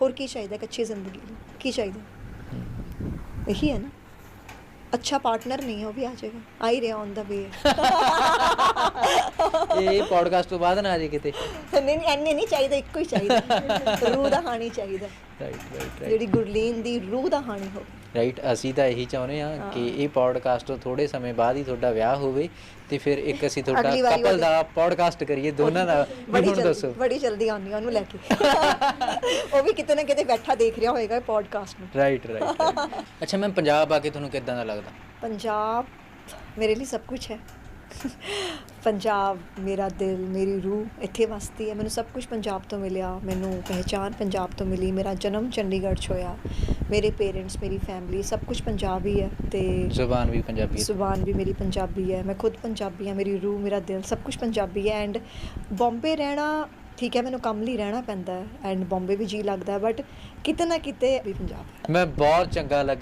ਹੋਰ ਕੀ ਚਾਹੀਦਾ ਇੱਕ ਅੱਛੀ ਜ਼ਿੰਦਗੀ ਲਈ? ਕੀ ਚਾਹੀਦਾ? ਇਹੀ ਹੈ ਨਾ। ਅੱਛਾ ਪਾਰਟਨਰ ਨਹੀਂ ਹੈ ਵੀ ਆ ਜਾਏਗਾ। ਆ ਹੀ ਰਿਹਾ ਔਨ ਦਾ ਵੇ ਇਹ ਪੋਡਕਾਸਟ ਤੋਂ ਬਾਅਦ ਨਾ ਆ ਜੇ ਕਿਤੇ। ਨਹੀਂ ਨਹੀਂ ਐਨੇ ਨਹੀਂ ਚਾਹੀਦਾ ਇੱਕੋ ਹੀ ਚਾਹੀਦਾ। ਰੂਹ ਦਾ ਹਾਣੀ ਚਾਹੀਦਾ। ਰਾਈਟ ਰਾਈਟ ਜਿਹੜੀ ਗੁਰਲੀਨ ਦੀ ਰੂਹ ਦਾ ਹਾਣੀ ਹੋਵੇ। ਰਾਈਟ ਅਸੀਂ ਤਾਂ ਇਹੀ ਚਾਹੁੰਦੇ ਹਾਂ ਕਿ ਇਹ ਪੋਡਕਾਸਟ ਤੋਂ ਥੋੜੇ ਸਮੇਂ ਬਾਅਦ ਹੀ ਤੁਹਾਡਾ ਵਿਆਹ ਹੋਵੇ ਤੇ ਫਿਰ ਇੱਕ ਅਸੀਂ ਤੁਹਾਡਾ ਕਪਲ ਦਾ ਪੋਡਕਾਸਟ ਕਰੀਏ ਦੋਨਾਂ ਦਾ। ਬੜੀ ਦੱਸੋ। ਬੜੀ ਜਲਦੀ ਆਉਣੀ ਉਹਨੂੰ ਲੈ ਕੇ। ਉਹ ਵੀ ਕਿਤੇ ਨਾ ਕਿਤੇ ਬੈਠਾ ਦੇਖ ਰਿਹਾ ਹੋਏਗਾ ਇਹ ਪੋਡਕਾਸਟ ਨੂੰ। ਰਾਈਟ ਰਾਈਟ ਅੱਛਾ ਮੈਂ ਪੰਜਾਬ ਆ ਕੇ ਤੁਹਾਨੂੰ ਕਿੱਦਾਂ ਦਾ ਲੱਗਦਾ? ਪੰਜਾਬ ਮੇਰੇ ਲਈ ਸਭ ਕੁਝ ਹੈ। ਪੰਜਾਬ ਮੇਰਾ ਦਿਲ ਮੇਰੀ ਰੂਹ ਇੱਥੇ ਵਸਦੀ ਹੈ। ਮੈਨੂੰ ਸਭ ਕੁਝ ਪੰਜਾਬ ਤੋਂ ਮਿਲਿਆ। ਮੈਨੂੰ ਪਹਿਚਾਨ ਪੰਜਾਬ ਤੋਂ ਮਿਲੀ। ਮੇਰਾ ਜਨਮ ਚੰਡੀਗੜ੍ਹ 'ਚ ਹੋਇਆ। ਮੇਰੇ ਪੇਰੈਂਟਸ ਮੇਰੀ ਫੈਮਿਲੀ ਸਭ ਕੁਝ ਪੰਜਾਬੀ ਹੈ ਤੇ ਜ਼ੁਬਾਨ ਵੀ ਪੰਜਾਬੀ ਹੈ। ਜ਼ੁਬਾਨ ਵੀ ਮੇਰੀ ਪੰਜਾਬੀ ਹੈ। ਮੈਂ ਖੁਦ ਪੰਜਾਬੀ ਹਾਂ ਮੇਰੀ ਰੂਹ ਮੇਰਾ ਦਿਲ ਸਭ ਕੁਝ ਪੰਜਾਬੀ ਹੈ ਐਂਡ ਬੰਬੇ ਰਹਿਣਾ ਠੀਕ ਹੈ ਮੈਨੂੰ ਕੰਮ ਲਈ ਰਹਿਣਾ ਪੈਂਦਾ ਹੈ ਐਂਡ ਬੰਬੇ ਵੀ ਜੀ ਲੱਗਦਾ ਬਟ ਕਿਤੇ ਨਾ ਕਿਤੇ ਵੀ ਪੰਜਾਬ ਹੈ। ਮੈਂ ਬਹੁਤ ਚੰਗਾ ਲੱਗ